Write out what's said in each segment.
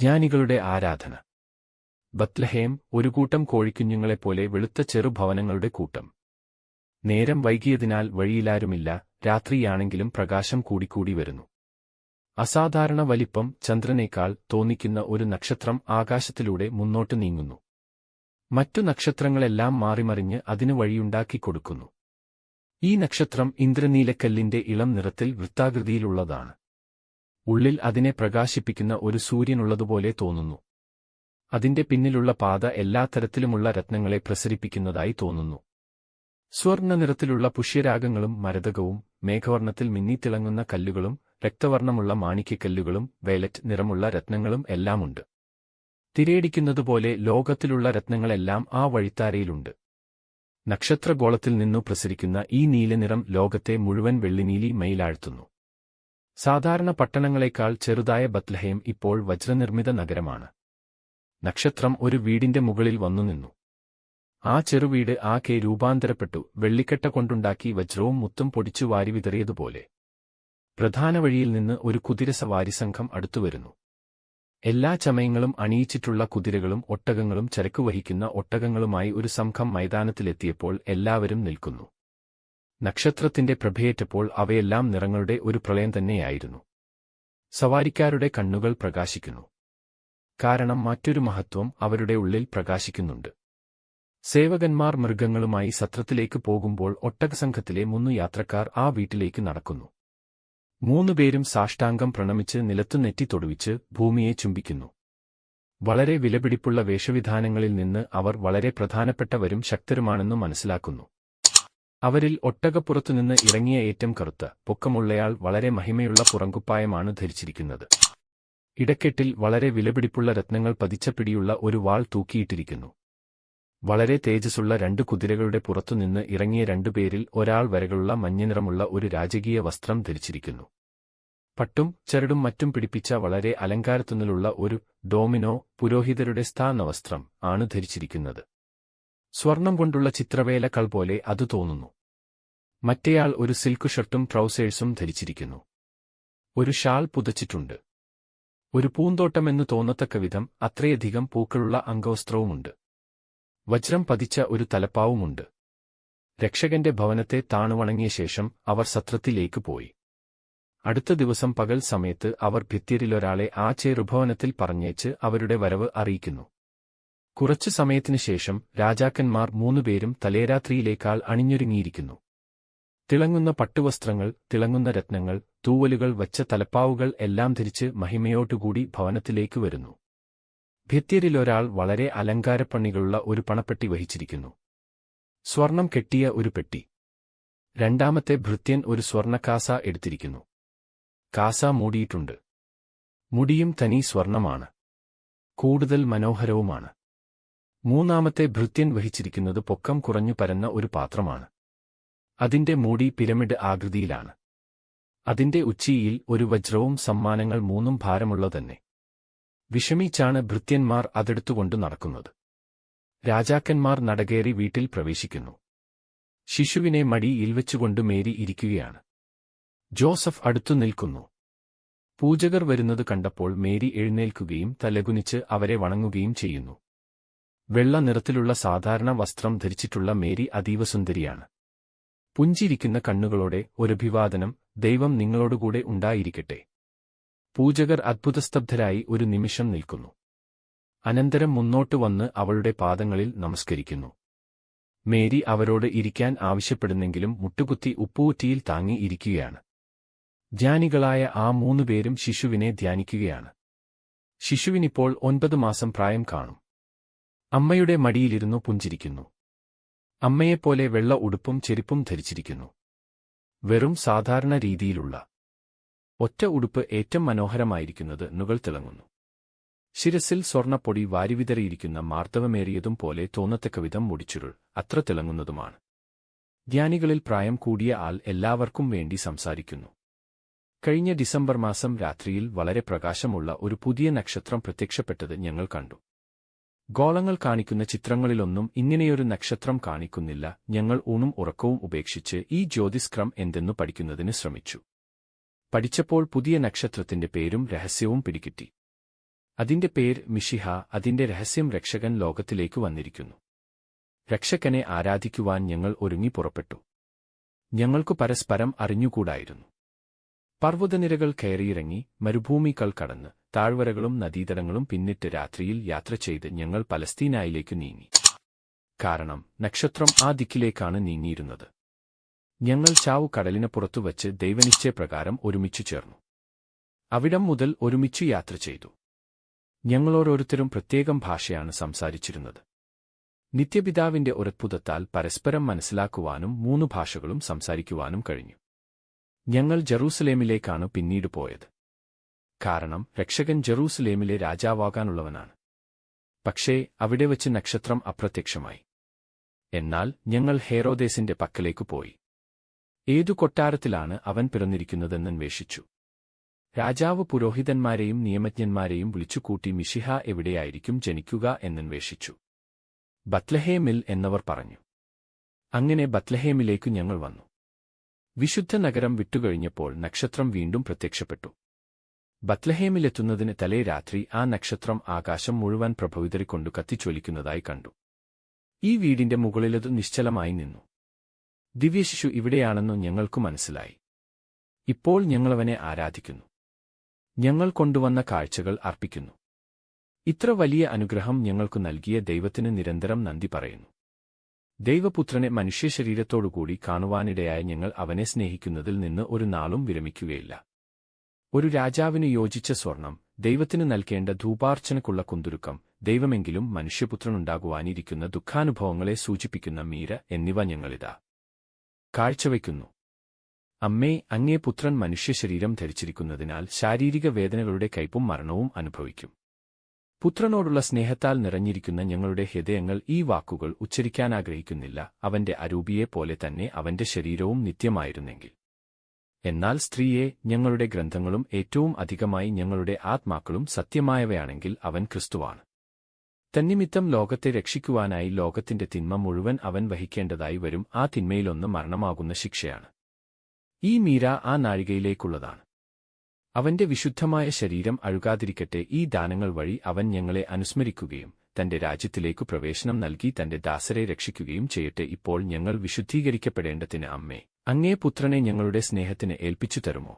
ജ്ഞാനികളുടെ ആരാധന. ബത്ലഹേം ഒരു കൂട്ടം കോഴിക്കുഞ്ഞുങ്ങളെപ്പോലെ വെളുത്ത ചെറുഭവനങ്ങളുടെ കൂട്ടം. നേരം വൈകിയതിനാൽ വഴിയിലാരുമില്ല രാത്രിയാണെങ്കിലും പ്രകാശം കൂടിക്കൂടി വരുന്നു. അസാധാരണ വലിപ്പം ചന്ദ്രനേക്കാൾ തോന്നിക്കുന്ന ഒരു നക്ഷത്രം ആകാശത്തിലൂടെ മുന്നോട്ട് നീങ്ങുന്നു. മറ്റു നക്ഷത്രങ്ങളെല്ലാം മാറിമറിഞ്ഞ് അതിനു വഴിയുണ്ടാക്കിക്കൊടുക്കുന്നു ഈ നക്ഷത്രം ഇന്ദ്രനീലക്കല്ലിന്റെ ഇളം നിറത്തിൽ വൃത്താകൃതിയിലുള്ളതാണ്. ഉള്ളിൽ അതിനെ പ്രകാശിപ്പിക്കുന്ന ഒരു സൂര്യനുള്ളതുപോലെ തോന്നുന്നു. അതിന്റെ പിന്നിലുള്ള പാത എല്ലാ തരത്തിലുമുള്ള രത്നങ്ങളെ പ്രസരിപ്പിക്കുന്നതായി തോന്നുന്നു. സ്വർണ നിറത്തിലുള്ള പുഷ്യരാഗങ്ങളും മരതകവും മേഘവർണത്തിൽ മിന്നിത്തിളങ്ങുന്ന കല്ലുകളും രക്തവർണമുള്ള മാണിക്യക്കല്ലുകളും വയലറ്റ് നിറമുള്ള രത്നങ്ങളും എല്ലാമുണ്ട്. തിരയടിക്കുന്നതുപോലെ ലോകത്തിലുള്ള രത്നങ്ങളെല്ലാം ആ വഴിത്താരയിലുണ്ട്. നക്ഷത്രഗോളത്തിൽ നിന്നു പ്രസരിക്കുന്ന ഈ നീലനിറം ലോകത്തെ മുഴുവൻ വെള്ളിനീലി മയിലാഴ്ത്തുന്നു. സാധാരണ പട്ടണങ്ങളെക്കാൾ ചെറുതായ ബത്ലഹേം ഇപ്പോൾ വജ്രനിർമ്മിത നഗരമാണ്. നക്ഷത്രം ഒരു വീടിന്റെ മുകളിൽ വന്നു നിന്നു. ആ ചെറുവീട് ആകെ രൂപാന്തരപ്പെട്ടു വെള്ളിക്കെട്ട കൊണ്ടുണ്ടാക്കി വജ്രവും മുത്തും പൊടിച്ചു വാരിവിതറിയതുപോലെ പ്രധാന വഴിയിൽ നിന്ന് ഒരു കുതിരസവാരി സംഘം അടുത്തുവരുന്നു എല്ലാ ചമയങ്ങളും അണിയിച്ചിട്ടുള്ള കുതിരകളും ഒട്ടകങ്ങളും ചരക്കു വഹിക്കുന്ന ഒട്ടകങ്ങളുമായി ഒരു സംഘം മൈതാനത്തിലെത്തിയപ്പോൾ എല്ലാവരും നിൽക്കുന്നു. നക്ഷത്രത്തിന്റെ പ്രഭയേറ്റപ്പോൾ അവയെല്ലാം നിറങ്ങളുടെ ഒരു പ്രളയം തന്നെയായിരുന്നു. സവാരിക്കാരുടെ കണ്ണുകൾ പ്രകാശിക്കുന്നു. കാരണം മറ്റൊരു മഹത്വം അവരുടെ ഉള്ളിൽ പ്രകാശിക്കുന്നുണ്ട്. സേവകന്മാർ മൃഗങ്ങളുമായി സത്രത്തിലേക്ക് പോകുമ്പോൾ ഒട്ടകസംഘത്തിലെ മൂന്ന് യാത്രക്കാർ ആ വീട്ടിലേക്ക് നടക്കുന്നു. മൂന്നുപേരും സാഷ്ടാംഗം പ്രണമിച്ച് നിലത്തു നെറ്റി തൊടുവിച്ച് ഭൂമിയെ ചുംബിക്കുന്നു. വളരെ വിലപിടിപ്പുള്ള വേഷവിധാനങ്ങളിൽ നിന്ന് അവർ വളരെ പ്രധാനപ്പെട്ടവരും ശക്തരുമാണെന്നു മനസ്സിലാക്കുന്നു. അവരിൽ ഒട്ടകപ്പുറത്തുനിന്ന് ഇറങ്ങിയ ഏറ്റം കറുത്ത പൊക്കമുള്ളയാൾ വളരെ മഹിമയുള്ള പുറങ്കുപ്പായമാണ് ധരിച്ചിരിക്കുന്നത്. ഇടക്കെട്ടിൽ വളരെ വിലപിടിപ്പുള്ള രത്നങ്ങൾ പതിച്ച പിടിയുള്ള ഒരു വാൾ തൂക്കിയിട്ടിരിക്കുന്നു. വളരെ തേജസ്സുള്ള രണ്ട് കുതിരകളുടെ പുറത്തുനിന്ന് ഇറങ്ങിയ രണ്ടുപേരിൽ ഒരാൾ വരകളുള്ള മഞ്ഞനിറമുള്ള ഒരു രാജകീയ വസ്ത്രം ധരിച്ചിരിക്കുന്നു. പട്ടും ചരടും മറ്റും പിടിപ്പിച്ച വളരെ അലങ്കാരത്തുനിലുള്ള ഒരു ഡോമിനോ പുരോഹിതരുടെ സ്ഥാനവസ്ത്രം ആണ് ധരിച്ചിരിക്കുന്നത്. സ്വർണം കൊണ്ടുള്ള ചിത്രവേലക്കൾ പോലെ അത് തോന്നുന്നു. മറ്റേയാൾ ഒരു സിൽക്ക് ഷർട്ടും ട്രൗസേഴ്സും ധരിച്ചിരിക്കുന്നു. ഒരു ഷാൾ പുതച്ചിട്ടുണ്ട്. ഒരു പൂന്തോട്ടമെന്നു തോന്നത്തക്ക വിധം അത്രയധികം പൂക്കളുള്ള അംഗവസ്ത്രവുമുണ്ട്. വജ്രം പതിച്ച ഒരു തലപ്പാവുമുണ്ട്. രക്ഷകന്റെ ഭവനത്തെ താണുവണങ്ങിയ ശേഷം അവർ സത്രത്തിലേക്ക് പോയി. അടുത്ത ദിവസം പകൽ സമയത്ത് അവർ ഭിത്തിരിലൊരാളെ ആ ചേറുഭവനത്തിൽ പറഞ്ഞേച്ച് അവരുടെ വരവ് അറിയിക്കുന്നു. കുറച്ചു സമയത്തിനു ശേഷം രാജാക്കന്മാർ മൂന്നുപേരും തലേരാത്രിയിലേക്കാൾ അണിഞ്ഞൊരുങ്ങിയിരിക്കുന്നു. തിളങ്ങുന്ന പട്ടുവസ്ത്രങ്ങൾ തിളങ്ങുന്ന രത്നങ്ങൾ തൂവലുകൾ വച്ച തലപ്പാവുകൾ എല്ലാം ധരിച്ച് മഹിമയോട്ടുകൂടി ഭവനത്തിലേക്ക് വരുന്നു. ഭിത്യരിലൊരാൾ വളരെ അലങ്കാരപ്പണികളുള്ള ഒരു പണപ്പെട്ടി വഹിച്ചിരിക്കുന്നു. സ്വർണം കെട്ടിയ ഒരു പെട്ടി. രണ്ടാമത്തെ ഭൃത്യൻ ഒരു സ്വർണക്കാസ എടുത്തിരിക്കുന്നു. കാസ മൂടിയിട്ടുണ്ട്. മുടിയും തനി സ്വർണമാണ്. കൂടുതൽ മനോഹരവുമാണ്. മൂന്നാമത്തെ ഭൃത്യൻ വഹിച്ചിരിക്കുന്നത് പൊക്കം കുറഞ്ഞു പരന്ന ഒരു പാത്രമാണ്. അതിന്റെ മൂടി പിരമിഡ് ആകൃതിയിലാണ്. അതിന്റെ ഉച്ചിയിൽ ഒരു വജ്രവും സമ്മാനങ്ങൾ മൂന്നും ഭാരമുള്ള തന്നെ വിഷമിച്ചാണ് ഭൃത്യന്മാർ അതെടുത്തുകൊണ്ടു നടക്കുന്നത്. രാജാക്കന്മാർ നടകേറി വീട്ടിൽ പ്രവേശിക്കുന്നു. ശിശുവിനെ മടിയിൽ വെച്ചുകൊണ്ട് മേരി ഇരിക്കുകയാണ്. ജോസഫ് അടുത്തു നിൽക്കുന്നു. പൂജകർ വരുന്നത് കണ്ടപ്പോൾ മേരി എഴുന്നേൽക്കുകയും തലകുനിച്ച് അവരെ വണങ്ങുകയും ചെയ്യുന്നു. വെള്ള നിറത്തിലുള്ള സാധാരണ വസ്ത്രം ധരിച്ചിട്ടുള്ള മേരി അതീവ സുന്ദരിയാണ് പുഞ്ചിരിക്കുന്ന കണ്ണുകളോടെ ഒരു ഒരഭിവാദനം ദൈവം നിങ്ങളോടുകൂടെ ഉണ്ടായിരിക്കട്ടെ. പൂജകർ അത്ഭുതസ്തബ്ധരായി ഒരു നിമിഷം നിൽക്കുന്നു. അനന്തരം മുന്നോട്ട് വന്ന് അവളുടെ പാദങ്ങളിൽ നമസ്കരിക്കുന്നു. മേരി അവരോട് ഇരിക്കാൻ ആവശ്യപ്പെടുന്നെങ്കിലും മുട്ടുകുത്തി ഉപ്പൂറ്റിയിൽ താങ്ങി ഇരിക്കുകയാണ്. ധ്യാനികളായ ആ മൂന്നുപേരും ശിശുവിനെ ധ്യാനിക്കുകയാണ്. ശിശുവിനിപ്പോൾ ഒൻപത് മാസം പ്രായം കാണും. അമ്മയുടെ മടിയിലിരുന്നു പുഞ്ചിരിക്കുന്നു. അമ്മയെപ്പോലെ വെള്ള ഉടുപ്പും ചെരുപ്പും ധരിച്ചിരിക്കുന്നു. വെറും സാധാരണ രീതിയിലുള്ള ഒറ്റ ഉടുപ്പ് ഏറ്റവും മനോഹരമായിരിക്കുന്നത് നുകൾ തിളങ്ങുന്നു. ശിരസിൽ സ്വർണപ്പൊടി വാരിവിതറിയിരിക്കുന്ന മാർദ്ദവമേറിയതും പോലെ തോന്നത്തക്കവിധം മുടിച്ചുരുൾ അത്ര തിളങ്ങുന്നതുമാണ്. ജ്ഞാനികളിൽ പ്രായം കൂടിയ ആൾ എല്ലാവർക്കും വേണ്ടി സംസാരിക്കുന്നു. കഴിഞ്ഞ ഡിസംബർ മാസം രാത്രിയിൽ വളരെ പ്രകാശമുള്ള ഒരു പുതിയ നക്ഷത്രം പ്രത്യക്ഷപ്പെട്ടത് ഞങ്ങൾ കണ്ടു. ഗോളങ്ങൾ കാണിക്കുന്ന ചിത്രങ്ങളിലൊന്നും ഇങ്ങനെയൊരു നക്ഷത്രം കാണിക്കുന്നില്ല. ഞങ്ങൾ ഊണും ഉറക്കവും ഉപേക്ഷിച്ച് ഈ ജ്യോതിസ്ക്രം എന്തെന്നു പഠിക്കുന്നതിന് ശ്രമിച്ചു. പഠിച്ചപ്പോൾ പുതിയ നക്ഷത്രത്തിന്റെ പേരും രഹസ്യവും പിടികിട്ടി. അതിന്റെ പേര് മിഷിഹ അതിന്റെ രഹസ്യം രക്ഷകൻ ലോകത്തിലേക്ക് വന്നിരിക്കുന്നു. രക്ഷകനെ ആരാധിക്കുവാൻ ഞങ്ങൾ ഒരുങ്ങി പുറപ്പെട്ടു. ഞങ്ങൾക്കു പരസ്പരം അറിഞ്ഞുകൂടായിരുന്നു. പർവതനിരകൾ കയറിയിറങ്ങി മരുഭൂമികൾ കടന്ന് താഴ്വരകളും നദീതടങ്ങളും പിന്നിട്ട് രാത്രിയിൽ യാത്ര ചെയ്ത് ഞങ്ങൾ പലസ്തീനായിലേക്ക് നീങ്ങി. കാരണം നക്ഷത്രം ആ ദിക്കിലേക്കാണ് നീങ്ങിയിരുന്നത്. ഞങ്ങൾ ചാവു കടലിന് പുറത്തുവച്ച് ദൈവനിശ്ചയപ്രകാരം ഒരുമിച്ചു ചേർന്നു. അവിടം മുതൽ ഒരുമിച്ചു യാത്ര ചെയ്തു. ഞങ്ങളോരോരുത്തരും പ്രത്യേകം ഭാഷയാണ് സംസാരിച്ചിരുന്നത്. നിത്യപിതാവിന്റെ ഒരത്ഭുതത്താൽ പരസ്പരം മനസ്സിലാക്കുവാനും മൂന്നു ഭാഷകളും സംസാരിക്കുവാനും കഴിഞ്ഞു. ഞങ്ങൾ ജറൂസലേമിലേക്കാണ് പിന്നീട് പോയത്. കാരണം രക്ഷകൻ ജറൂസലേമിലെ രാജാവാകാനുള്ളവനാണ്. പക്ഷേ അവിടെ വച്ച് നക്ഷത്രം അപ്രത്യക്ഷമായി. എന്നാൽ ഞങ്ങൾ ഹേറോദേസിന്റെ പക്കലേക്കു പോയി. ഏതു കൊട്ടാരത്തിലാണ് അവൻ പിറന്നിരിക്കുന്നതെന്നന്വേഷിച്ചു രാജാവ് പുരോഹിതന്മാരെയും നിയമജ്ഞന്മാരെയും വിളിച്ചുകൂട്ടി മിഷിഹ എവിടെയായിരിക്കും ജനിക്കുക എന്നന്വേഷിച്ചു. ബത്ലഹേമിൽ എന്നവർ പറഞ്ഞു. അങ്ങനെ ബത്ലഹേമിലേക്കു ഞങ്ങൾ വന്നു. വിശുദ്ധ നഗരം വിട്ടുകഴിഞ്ഞപ്പോൾ നക്ഷത്രം വീണ്ടും പ്രത്യക്ഷപ്പെട്ടു. ബത്ലഹേമിലെത്തുന്നതിന് തലേ രാത്രി ആ നക്ഷത്രം ആകാശം മുഴുവൻ പ്രഭവിതറിക്കൊണ്ടു കത്തിച്ചൊലിക്കുന്നതായി കണ്ടു. ഈ വീടിന്റെ മുകളിലത് നിശ്ചലമായി നിന്നു. ദിവ്യശിശു ഇവിടെയാണെന്നു ഞങ്ങൾക്കു മനസ്സിലായി. ഇപ്പോൾ ഞങ്ങളവനെ ആരാധിക്കുന്നു. ഞങ്ങൾ കൊണ്ടുവന്ന കാഴ്ചകൾ അർപ്പിക്കുന്നു. ഇത്ര വലിയ അനുഗ്രഹം ഞങ്ങൾക്കു നൽകിയ ദൈവത്തിന് നിരന്തരം നന്ദി പറയുന്നു. ദൈവപുത്രനെ മനുഷ്യശരീരത്തോടുകൂടി കാണുവാനിടയായ ഞങ്ങൾ അവനെ സ്നേഹിക്കുന്നതിൽ നിന്ന് ഒരു നാളും വിരമിക്കുകയില്ല. ഒരു രാജാവിന് യോജിച്ച സ്വർണം ദൈവത്തിന് നൽകേണ്ട ധൂപാർച്ചനക്കുള്ള കുന്തുരുക്കം ദൈവമെങ്കിലും മനുഷ്യപുത്രനുണ്ടാകുവാനിരിക്കുന്ന ദുഃഖാനുഭവങ്ങളെ സൂചിപ്പിക്കുന്ന മീര എന്നിവ ഞങ്ങളിതാ. കാഴ്ചവയ്ക്കുന്നു. അമ്മേ അങ്ങേ പുത്രൻ മനുഷ്യശരീരം ധരിച്ചിരിക്കുന്നതിനാൽ ശാരീരിക വേദനകളുടെ കയ്പും മരണവും അനുഭവിക്കും. പുത്രനോടുള്ള സ്നേഹത്താൽ നിറഞ്ഞിരിക്കുന്ന ഞങ്ങളുടെ ഹൃദയങ്ങൾ ഈ വാക്കുകൾ ഉച്ചരിക്കാൻ ആഗ്രഹിക്കുന്നില്ല. അവന്റെ അരൂപിയെപ്പോലെ തന്നെ അവന്റെ ശരീരവും നിത്യമായിരുന്നെങ്കിൽ. എന്നാൽ സ്ത്രീയെ ഞങ്ങളുടെ ഗ്രന്ഥങ്ങളും ഏറ്റവും അധികമായി ഞങ്ങളുടെ ആത്മാക്കളും സത്യമായവയാണെങ്കിൽ അവൻ ക്രിസ്തുവാണ്. തന്നിമിത്തം ലോകത്തെ രക്ഷിക്കുവാനായി ലോകത്തിന്റെ തിന്മ മുഴുവൻ അവൻ വഹിക്കേണ്ടതായി വരും. ആ തിന്മയിലൊന്ന് മരണമാകുന്ന ശിക്ഷയാണ്. ഈ മീര ആ നാഴികയിലേക്കുള്ളതാണ്. അവന്റെ വിശുദ്ധമായ ശരീരം അഴുകാതിരിക്കട്ടെ. ഈ ദാനങ്ങൾ വഴി അവൻ ഞങ്ങളെ അനുസ്മരിക്കുകയും തന്റെ രാജ്യത്തിലേക്കു പ്രവേശനം നൽകി തന്റെ ദാസരെ രക്ഷിക്കുകയും ചെയ്യട്ടെ. ഇപ്പോൾ ഞങ്ങൾ വിശുദ്ധീകരിക്കപ്പെടേണ്ടതിന് അമ്മേ അങ്ങേ പുത്രനെ ഞങ്ങളുടെ സ്നേഹത്തിന് ഏൽപ്പിച്ചു തരുമോ?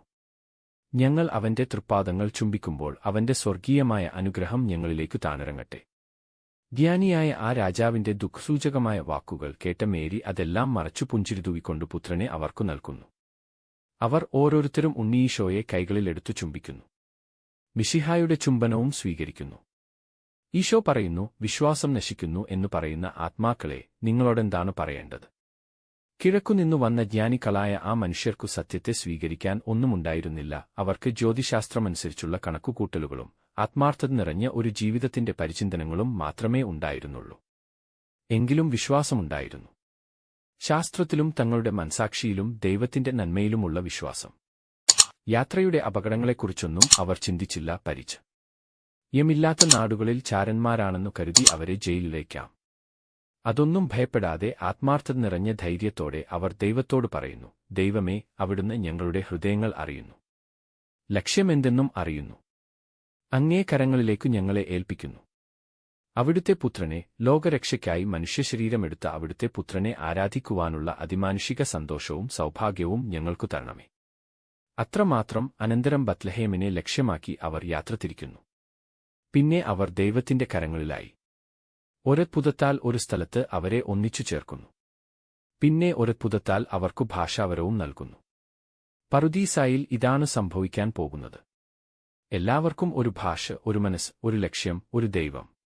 ഞങ്ങൾ അവന്റെ തൃപ്പാദങ്ങൾ ചുംബിക്കുമ്പോൾ അവന്റെ സ്വർഗീയമായ അനുഗ്രഹം ഞങ്ങളിലേക്കു താണിറങ്ങട്ടെ ജ്ഞാനിയായ ആ രാജാവിന്റെ ദുഃഖസൂചകമായ വാക്കുകൾ കേട്ട മേരി അതെല്ലാം മറച്ചു പുഞ്ചിരിതൂവിക്കൊണ്ടു പുത്രനെ അവർക്കു നൽകുന്നു. അവർ ഓരോരുത്തരും ഉണ്ണീശോയെ കൈകളിലെടുത്തു ചുംബിക്കുന്നു. മിഷിഹായുടെ ചുംബനവും സ്വീകരിക്കുന്നു. ഈശോ പറയുന്നു വിശ്വാസം നശിക്കുന്നു എന്നു പറയുന്ന ആത്മാക്കളെ നിങ്ങളോടെന്താണ് പറയേണ്ടത്? കിഴക്കുനിന്നു വന്ന ജ്ഞാനികളായ ആ മനുഷ്യർക്കു സത്യത്തെ സ്വീകരിക്കാൻ ഒന്നുമുണ്ടായിരുന്നില്ല. അവർക്ക് ജ്യോതിശാസ്ത്രമനുസരിച്ചുള്ള കണക്കുകൂട്ടലുകളും ആത്മാർത്ഥത നിറഞ്ഞ ഒരു ജീവിതത്തിന്റെ പരിചിന്തനങ്ങളും മാത്രമേ ഉണ്ടായിരുന്നുള്ളൂ. എങ്കിലും വിശ്വാസമുണ്ടായിരുന്നു. ശാസ്ത്രത്തിലും തങ്ങളുടെ മനസാക്ഷിയിലും ദൈവത്തിന്റെ നന്മയിലുമുള്ള വിശ്വാസം. യാത്രയുടെ അപകടങ്ങളെക്കുറിച്ചൊന്നും അവർ ചിന്തിച്ചില്ല പരിച്ച് യമില്ലാത്ത നാടുകളിൽ ചാരന്മാരാണെന്നു കരുതി അവരെ ജയിലിലേക്കാം. അതൊന്നും ഭയപ്പെടാതെ ആത്മാർത്ഥത നിറഞ്ഞ ധൈര്യത്തോടെ അവർ ദൈവത്തോട് പറയുന്നു ദൈവമേ അവിടുന്ന് ഞങ്ങളുടെ ഹൃദയങ്ങൾ അറിയുന്നു. ലക്ഷ്യമെന്തെന്നും അറിയുന്നു. അങ്ങേ കരങ്ങളിലേക്കു ഞങ്ങളെ ഏൽപ്പിക്കുന്നു. അവിടുത്തെ പുത്രനെ ലോകരക്ഷയ്ക്കായി മനുഷ്യശരീരമെടുത്ത അവിടുത്തെ പുത്രനെ ആരാധിക്കുവാനുള്ള അതിമാനുഷിക സന്തോഷവും സൗഭാഗ്യവും ഞങ്ങൾക്കു തരണമേ. അത്രമാത്രം അനന്തരം ബത്ലഹേമിനെ ലക്ഷ്യമാക്കി അവർ യാത്ര തിരിക്കുന്നു. പിന്നെ അവർ ദൈവത്തിന്റെ കരങ്ങളിലായി. ഒരത്ഭുതത്താൽ ഒരു സ്ഥലത്ത് അവരെ ഒന്നിച്ചു ചേർക്കുന്നു. പിന്നെ ഒരത്ഭുതത്താൽ അവർക്കു ഭാഷാവരവും നൽകുന്നു. പറുദീസായിൽ ഇതാണ് സംഭവിക്കാൻ പോകുന്നത്. എല്ലാവർക്കും ഒരു ഭാഷ ഒരു മനസ്സ് ഒരു ലക്ഷ്യം ഒരു ദൈവം.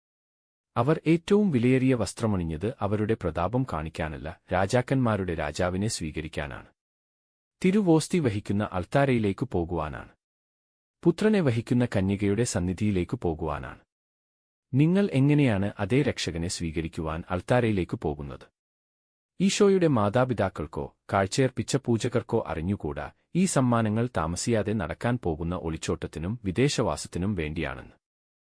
അവർ ഏറ്റവും വിലയേറിയ വസ്ത്രമണിഞ്ഞത് അവരുടെ പ്രതാപം കാണിക്കാനല്ല രാജാക്കന്മാരുടെ രാജാവിനെ സ്വീകരിക്കാനാണ്. തിരുവോസ്തി വഹിക്കുന്ന അൾത്താരയിലേക്കു പോകുവാനാണ്. പുത്രനെ വഹിക്കുന്ന കന്യകയുടെ സന്നിധിയിലേക്കു പോകുവാനാണ്. നിങ്ങൾ എങ്ങനെയാണ് അതേ രക്ഷകനെ സ്വീകരിക്കുവാൻ അൾത്താരയിലേക്കു പോകുന്നത്? ഈശോയുടെ മാതാപിതാക്കൾക്കോ കാഴ്ചയർപ്പിച്ച പൂജകർക്കോ അറിഞ്ഞുകൂടാ ഈ സമ്മാനങ്ങൾ താമസിയാതെ നടക്കാൻ പോകുന്ന ഒളിച്ചോട്ടത്തിനും വിദേശവാസത്തിനും വേണ്ടിയാണെന്ന്.